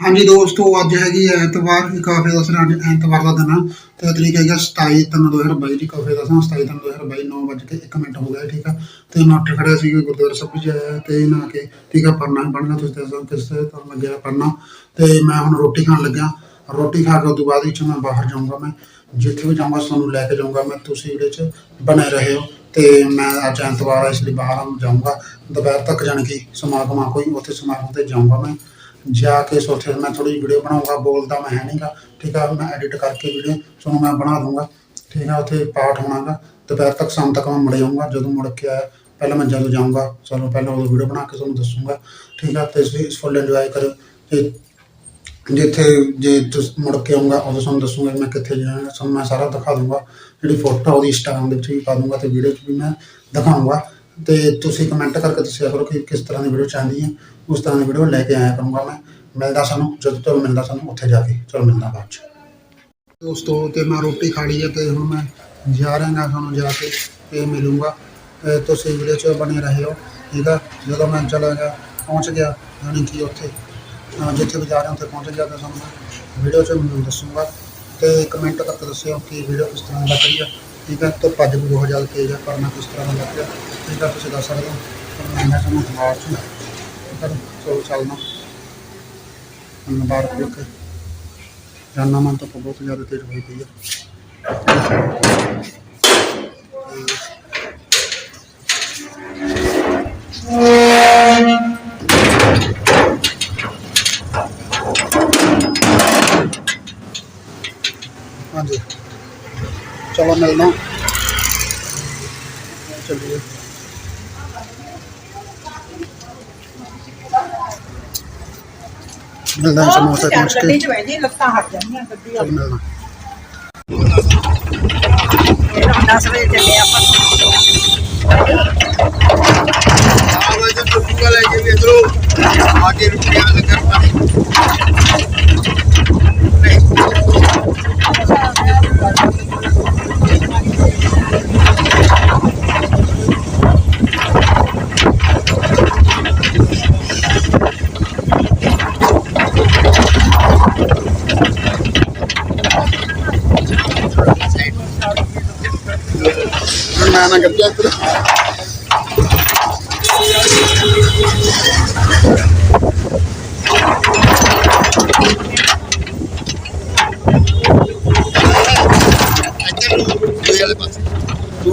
ਹਾਂਜੀ ਦੋਸਤੋ, ਅੱਜ ਹੈਗੀ ਹੈ ਐਤਵਾਰ ਦੀ ਕਾਫੇ ਦਾ ਸਰਾਂ ਐਤਵਾਰ ਦਾ ਦਿਨ ਆ। ਤੇ ਤਰੀਕ ਹੈਗਾ 27 ਤਿੰਨ 2022 ਦੀ ਕਾਫੇ ਦਾ ਸਰਾਂ 27 ਤਿੰਨ 2022 9 ਵਜੇ ਕੇ 1 ਮਿੰਟ ਹੋ ਗਿਆ, ਠੀਕ ਆ। ਤੇ ਮੈਂ ਉੱਠ ਖੜਿਆ ਸੀ ਗੁਰਦੁਆਰਾ ਸਾਹਿਬ ਵਿੱਚ ਆਇਆ, ਤੇ ਨਾ ਕੇ, ਠੀਕ ਆ ਪੜਨਾ ਪੜਨਾ ਤੁਸੀਂ ਦੱਸੋ ਕਿਸ ਤੇ ਤੁਹਾਨੂੰ ਲੱਗਿਆ ਪੜਨਾ ਤੇ ਮੈਂ ਹੁਣ ਰੋਟੀ ਖਾਣ ਲੱਗਿਆ। ਰੋਟੀ ਖਾ ਕੇ ਉਸ ਤੋਂ ਬਾਅਦ ਵਿੱਚ ਮੈਂ ਬਾਹਰ ਜਾਊਂਗਾ ਮੈਂ। ਜਿੱਥੇ ਵੀ ਜਾਊਂਗਾ, ਤੁਹਾਨੂੰ ਲੈ ਕੇ ਜਾਊਂਗਾ ਮੈਂ, ਤੁਸੀਂ ਇਹਦੇ ਚ ਬਣੇ ਰਹੇ। ਹੋ ਤੇ ਮੈਂ ਅੱਜ ਐਤਵਾਰ ਇਸ ਲਈ ਬਾਹਰ ਜਾਊਂਗਾ। ਦੁਪਹਿਰ ਤੱਕ ਜਾਣ ਕੇ ਸਮਾਗਮ ਆ, ਕੋਈ ਉੱਥੇ ਸਮਾਗਮ ਤੇ ਜਾਊਂਗਾ ਮੈਂ। ਜਾ ਕੇ ਸੋਚੇ ਮੈਂ ਥੋੜੀ ਵੀਡੀਓ ਬਣਾਉਂਗਾ ਬੋਲਦਾ ਮੈਂ ਹੈ ਨਹੀਂਗਾ ਠੀਕ ਆ, ਮੈਂ ਐਡਿਟ ਕਰਕੇ ਵੀਡੀਓ ਤੁਹਾਨੂੰ ਮੈਂ ਬਣਾ ਦੂੰਗਾ, ਠੀਕ ਆ, ਉੱਥੇ ਪਾਠ ਹੋਣਾਗਾ ਦੁਪਹਿਰ ਤੱਕ, ਸ਼ਾਮ ਤੱਕ ਮੈਂ ਮੁੜ ਜਾਊਂਗਾ ਜਦੋਂ ਮੁੜ ਕੇ ਆਇਆ, ਪਹਿਲਾਂ ਮੈਂ ਜਦੋਂ ਜਾਊਂਗਾ ਚਲੋ ਪਹਿਲਾਂ ਉਹ ਵੀਡੀਓ ਬਣਾ ਕੇ ਤੁਹਾਨੂੰ ਦੱਸੂੰਗਾ, ਠੀਕ ਆ, ਤੇ ਤੁਸੀਂ ਇਸ ਫੁੱਲ ਇੰਜੋਏ ਕਰਿਓ, ਤੇ ਜਿੱਥੇ ਜੇ ਤੁਸੀਂ, ਮੁੜ ਕੇ ਆਉਂਗਾ ਉਦੋਂ ਤੁਹਾਨੂੰ ਦੱਸੂੰਗਾ ਮੈਂ ਕਿੱਥੇ ਜਾਣਾ, ਤੁਹਾਨੂੰ ਮੈਂ ਸਾਰਾ ਦਿਖਾ ਦੂੰਗਾ, ਜਿਹੜੀ ਫੋਟੋ ਉਹਦੀ ਇੰਸਟਾਗ੍ਰਾਮ ਦੇ ਵਿੱਚ ਵੀ ਪਾ ਦੂੰਗਾ, ਤੇ ਵੀਡੀਓ 'ਚ ਵੀ ਮੈਂ ਦਿਖਾਊਂਗਾ ਤੇ ਤੁਸੀਂ ਕਮੈਂਟ ਕਰਕੇ ਦੱਸਿਆ ਕਰੋ ਕਿ ਕਿਸ ਤਰ੍ਹਾਂ ਦੀ ਵੀਡੀਓ ਚਾਹੁੰਦੀ ਹੈ, ਉਸ ਤਰ੍ਹਾਂ ਦੀ ਵੀਡੀਓ ਲੈ ਕੇ ਆਇਆ ਕਰੂੰਗਾ ਮੈਂ। ਮਿਲਦਾ ਸਾਨੂੰ, ਜਦੋਂ ਤੁਹਾਨੂੰ ਮਿਲਦਾ ਸਾਨੂੰ, ਉੱਥੇ ਜਾ ਕੇ ਚਲੋ ਮਿਲਦਾ ਬਾਅਦ 'ਚ। ਦੋਸਤੋ, ਤੇ ਮੈਂ ਰੋਟੀ ਖਾ ਲਈ ਹੈ ਤੇ ਹੁਣ ਮੈਂ ਜਾ ਰਿਹਾ ਹਾਂ ਤੁਹਾਨੂੰ ਜਾ ਕੇ ਤੇ ਮਿਲੂੰਗਾ। ਤੁਸੀਂ ਵੀਡੀਓ 'ਚ ਬਣੇ ਰਹੇ ਹੋ ਠੀਕ ਆ? ਜਦੋਂ ਮੈਂ ਚਲਾ ਗਿਆ, ਪਹੁੰਚ ਗਿਆ ਯਾਨੀ ਕਿ ਉੱਥੇ ਜਿੱਥੇ ਵੀ ਜਾ ਰਿਹਾ ਉੱਥੇ ਪਹੁੰਚ ਗਿਆ ਤਾਂ ਤੁਹਾਨੂੰ ਵੀਡੀਓ 'ਚ ਮੈਨੂੰ ਦੱਸੂੰਗਾ। ਤੇ ਕਮੈਂਟ ਕਰਕੇ ਦੱਸਿਓ ਕਿ ਵੀਡੀਓ ਕਿਸ ਤਰ੍ਹਾਂ ਲੱਗ ਰਹੀ ਹੈ। ਠੀਕ ਹੈ ਤੇ ਭੱਜ ਵੀ ਬਹੁਤ ਜ਼ਿਆਦਾ ਤੇਜ਼ ਹੈ ਪਰ ਮੈਂ ਕਿਸ ਤਰ੍ਹਾਂ ਦਾ ਲੱਗ ਰਿਹਾ ਠੀਕ ਹੈ ਤੁਸੀਂ ਦੱਸ ਸਕਦੇ ਹੋ? ਪਰ ਮੈਂ ਤੁਹਾਨੂੰ ਬਾਅਦ 'ਚ ਠੀਕ ਹੈ ਚਲੋ ਚੱਲਣਾ ਹੁਣ ਬਾਹਰ ਖੜੋ ਕੇ ਜਾਨਾ ਮਨ ਤਾਂ ਬਹੁਤ ਜ਼ਿਆਦਾ ਤੇਜ਼ ਹੋਈ ਪਈ ਹੈ ਚਲੋ ਮਿਲਣਾ ਚੱਲੀਏ। ਮਿਲਦਾ ਸਮੋਸਾ ਗੱਡੀ ਕੇ। ਚ ਬੈਠੀ ਲੱਤਾਂ ਹਟ ਜਾਂਦੀਆਂ ਗੱਡੀ ਚਲ ਮਿਲਣਾ ਇਹ 10 ਵਜੇ ਚੱਲੇ ਆਪਾਂ। ਆਵਾਜ਼ ਤੋਂ ਟੁੱਟੂਗਾ ਲੈ ਕੇ ਵੇਖੋ ਆਗੇ ਰੁਪਿਆ ਲੱਗਣ ਪਾਣੀ ਤੂੰ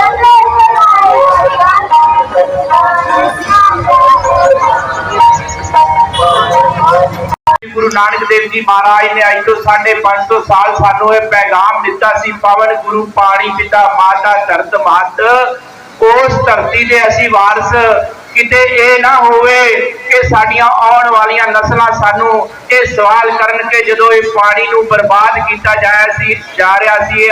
ਗੁਰੂ ਨਾਨਕ ਦੇਵ ਜੀ ਮਹਾਰਾਜ ਨੇ ਅੱਜ ਤੋਂ 550 ਸਾਲ ਸਾਨੂੰ ਇਹ ਪੈਗਾਮ ਦਿੱਤਾ ਸੀ, ਪਵਨ ਗੁਰੂ ਪਾਣੀ ਪਿਤਾ ਮਾਤਾ ਧਰਤ ਮਹਤ। ਉਸ ਧਰਤੀ ਦੇ ਅਸੀਂ ਵਾਰਸ, ਕਿਤੇ ਇਹ ਨਾ ਹੋਵੇ ਕਿ ਸਾਡੀਆਂ ਆਉਣ ਵਾਲੀਆਂ ਨਸਲਾਂ ਸਾਨੂੰ ਇਹ ਸਵਾਲ ਕਰਨ ਕਿ ਜਦੋਂ ਇਹ ਪਾਣੀ ਨੂੰ ਬਰਬਾਦ ਕੀਤਾ ਜਾਇਆ ਸੀ, ਜਾ ਰਿਹਾ ਸੀ, ਇਹ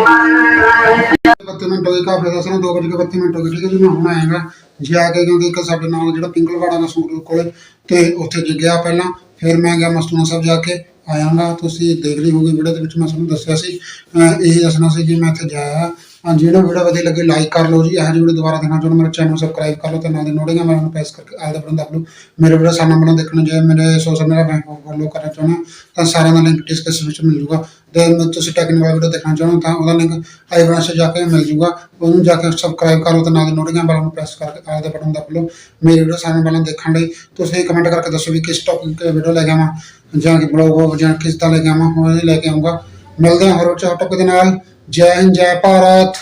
ਮਿੰਟ ਹੋ ਗਏ, ਕਾਫੀ ਦੱਸਣਾ 2 ਵਜੇ ਕੇ 32 ਮਿੰਟ ਹੋ ਗਏ, ਠੀਕ ਹੈ ਜੀ, ਮੈਂ ਹੁਣ ਆਏਗਾ ਜੀ ਆ ਕੇ ਕਿਉਂਕਿ ਇੱਕ ਸਾਡੇ ਨਾਲ ਜਿਹੜਾ ਪਿੰਗਲਵਾੜਾ ਦਾ ਸੂਟ ਕੋਲੇ ਤੇ ਉੱਥੇ ਜੀ ਗਿਆ ਪਹਿਲਾਂ, ਫਿਰ ਮੈਂ ਗਿਆ ਮਸਤੂਨਾ ਸਾਹਿਬ ਜਾ ਕੇ ਆਇਆਗਾ। ਤੁਸੀਂ ਦੇਖ ਲਈ ਹੋਗੀ ਵੀਡੀਓ ਦੇ ਵਿੱਚ, ਮੈਂ ਤੁਹਾਨੂੰ ਦੱਸਿਆ ਸੀ। ਅਹ ਇਹ ਦੱਸਣਾ ਸੀ ਕਿ ਮੈਂ ਇੱਥੇ ਜਾਇਆ ਹਾਂ ਜਿਹੜਾ ਵੀਡੀਓ ਵਧੀਆ ਲੱਗੇ ਲਾਈਕ ਕਰ ਲਓ ਜੀ। ਇਹ ਜਿਹੀ ਵੀਡੀਓ ਦੁਬਾਰਾ ਦੇਖਣਾ ਚਾਹੁੰਦੇ, ਮੇਰੇ ਚੈਨਲ ਨੂੰ ਸਬਸਕ੍ਰਾਈਬ ਕਰ ਲਓ ਤੇ ਨਾਲ ਦੀ ਨੋਟਿੰਗ ਮੈਂ ਉਹਨੂੰ ਪ੍ਰੈਸ ਕਰਕੇ ਆਲ ਦਾ ਬਟਨ ਦਬ ਲਓ ਮੇਰੇ ਵੀਡੀਓ ਸਾਹਮਣੇ ਬਣਾ ਦੇਖਣ ਜੇ ਮੇਰੇ ਸੋਸ਼ਲ ਮੀਡੀਆ ਮੈਂ ਫੋਲੋ ਕਰਨਾ ਚਾਹੁੰਦੇ, ਤਾਂ ਸਾਰਿਆਂ ਦਾ ਲਿੰਕ ਡਿਸਕ੍ਰਿਪਸ਼ਨ ਵਿੱਚ ਮਿਲ ਜੂਗਾ। ਤੇ ਤੁਸੀਂ ਟੈਕਨੀਕਲ ਵੀਡੀਓ ਦੇਖਣਾ ਚਾਹੁੰਦੇ, ਤਾਂ ਉਹਦਾ ਲਿੰਕ ਆਈ ਬਟਨ 'ਤੇ ਜਾ ਕੇ ਮਿਲ ਜੂਗਾ। ਉਹਨੂੰ ਜਾ ਕੇ ਸਬਸਕ੍ਰਾਈਬ ਕਰ ਲਓ ਤੇ ਨਾਲ ਦੀ ਨੋਟਿੰਗ ਬੈਲ ਨੂੰ ਪ੍ਰੈਸ ਕਰਕੇ ਆਲ ਦਾ ਬਟਨ ਦਬ ਲਓ ਮੇਰੀ ਵੀਡੀਓ ਸਾਹਮਣੇ ਵਾਲਾਂ ਦੇਖਣ ਲਈ ਤੁਸੀਂ ਕਮੈਂਟ ਕਰਕੇ ਦੱਸੋ ਵੀ ਕਿਸ ਟੌਪਿਕ ਤੇ ਵੀਡੀਓ ਲੈ ਕੇ ਆਵਾਂ, ਜਾਂ ਕਿ ਬਲੌਗ ਜਾਂ ਕਿਸ ਤਰ੍ਹਾਂ ਲੈ ਕੇ ਆਵਾਂ, ਉਹ ਲੈ ਕੇ ਆਉਂਗਾ। ਮਿਲਦੇ ਹਾਂ ਹੋਰ ਚਾਹ ਟੌਪਿਕ ਦੇ ਨਾਲ। ਜੈ ਹਿੰਦ ਜੈ ਭਾਰਤ।